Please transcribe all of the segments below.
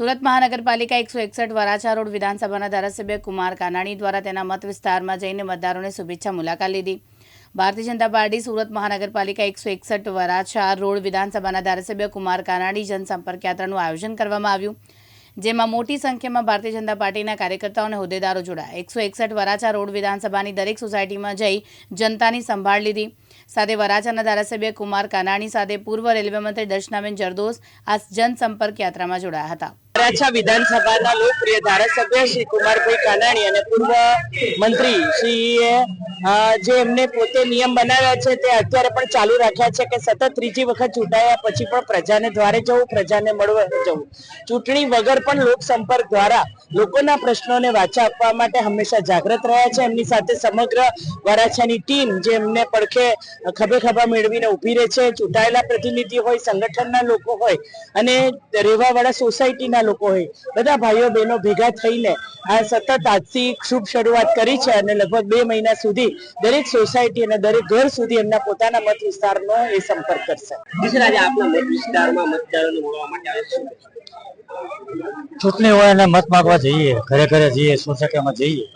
સુરત મહાનગરપાલિકા એકસો એકસઠ વરાછા રોડ વિધાનસભાના ધારાસભ્ય કુમાર કાનાણી દ્વારા તેના મત વિસ્તારમાં જઈને મતદારોને શુભેચ્છા મુલાકાત લીધી. ભારતીય જનતા પાર્ટી સુરત મહાનગરપાલિકા એકસો એકસઠ વરાછા રોડ વિધાનસભાના ધારાસભ્ય કુમાર કાનાણી જનસંપર્ક યાત્રાનું આયોજન કરવામાં આવ્યું, જેમાં મોટી સંખ્યામાં ભારતીય જનતા પાર્ટીના કાર્યકર્તાઓ અને હોદ્દેદારો જોડાયા. એકસો એકસઠ વરાછા રોડ વિધાનસભાની દરેક સોસાયટીમાં જઈ જનતાની સંભાળ લીધી. સાથે વરાછાના ધારાસભ્ય કુમાર કાનાણી સાથે પૂર્વ રેલવે મંત્રી દર્શનાબેન જરદોસ આ જનસંપર્ક યાત્રામાં જોડાયા હતા. વરાછા વિધાનસભાના લોકપ્રિય ધારાસભ્ય શ્રી કુમારભાઈ કાનાણી અને પૂર્વ મંત્રી શ્રી જે એમને પોતે નિયમ બનાવ્યા છે તે અત્યારે પણ ચાલુ રાખ્યા છે કે સતત ત્રીજી વખત ચૂંટાયા પછી પણ પ્રજાને દ્વારે જવું, પ્રજાને મળવા જવું. ચૂંટણી વગર પણ લોકસંપર્ક દ્વારા લોકોના પ્રશ્નોને વાચા આપવા માટે હંમેશા જાગૃત રહ્યા છે. એમની સાથે સમગ્ર વરાછાની ટીમ જે એમને પડખે ખભે ખભા મેળવીને ઊભી રહે છે. ચૂંટાયેલા પ્રતિનિધિ હોય, સંગઠનના લોકો હોય અને રહેવાવાળા સોસાયટીના લોકો હોય, બધા ભાઈઓ બહેનો ભેગા થઈને આ સતત આજથી શુભ શરૂઆત કરી છે અને લગભગ બે મહિના સુધી દરેક સોસાયટી અને દરેક ઘર સુધી એમના પોતાના મત વિસ્તારનો એ સંપર્ક કરશે. આજે આપના મત વિસ્તારમાં મતદારોને મળવા માટે આવે છે? ચૂંટણી હોય અને મત માંગવા જઈએ ઘરે ઘરે જઈએ સોસાયટીમાં જઈએ.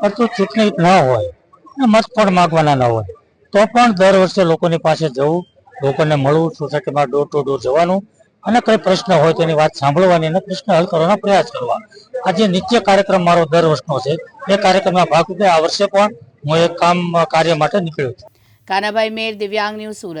પરંતુ ચૂંટણી ન હોય અને મત પણ માંગવાના ન હોય. તો પણ દર વર્ષે લોકોની પાસે જવું લોકોને મળવું સોસાયટીમાં ડોર ટુ ડોર જવાનું અને કઈ પ્રશ્ન હોય તેની વાત સાંભળવાની અને પ્રશ્ન હલ કરવાનો પ્રયાસ કરવા. આજે નિત્ય કાર્યક્રમ મારો દર વર્ષનો છે. એ કાર્યક્રમમાં ભાગ રૂપે આ વર્ષે પણ હું એક કામ કાર્ય માટે નીકળ્યો છું. કાનાભાઈ મેર દિવ્યાંગ ન્યૂઝ સુરત.